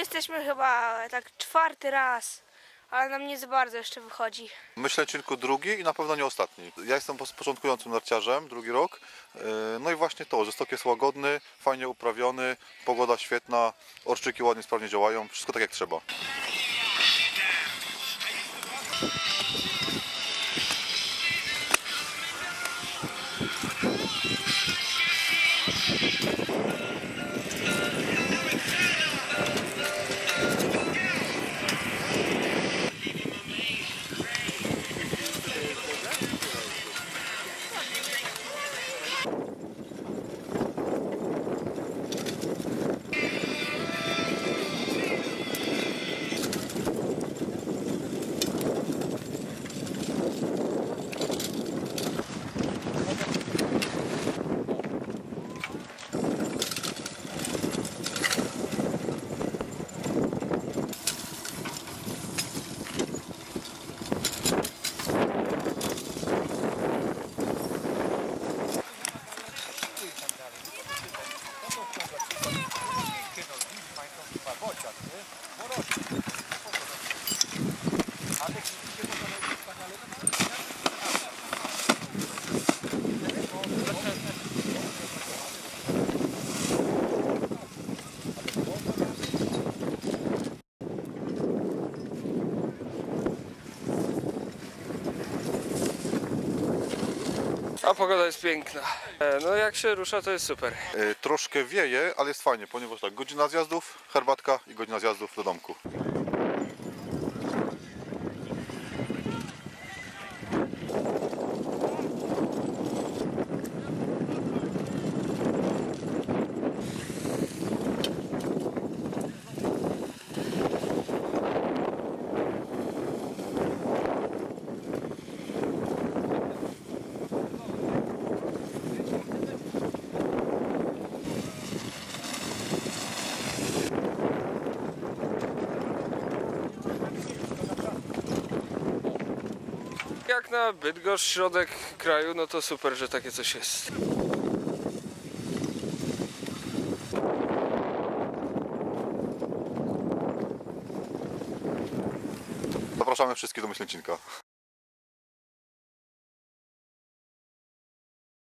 jesteśmy chyba tak czwarty raz, ale nam nie za bardzo jeszcze wychodzi. Myślę Cinku drugi i na pewno nie ostatni. Ja jestem początkującym narciarzem, drugi rok. Yy, No i właśnie to, że stok jest łagodny, fajnie uprawiony, pogoda świetna, orczyki ładnie, sprawnie działają, wszystko tak jak trzeba. takty. Morozi. A pogoda jest piękna. E, No jak się rusza, to jest super. Yy, Troszkę wieje, ale jest fajnie, ponieważ tak, godzina zjazdów, herbatka i godzina zjazdów do domku. Jak na Bydgoszcz, środek kraju, no to super, że takie coś jest. Zapraszamy wszystkich do Myślęcinka.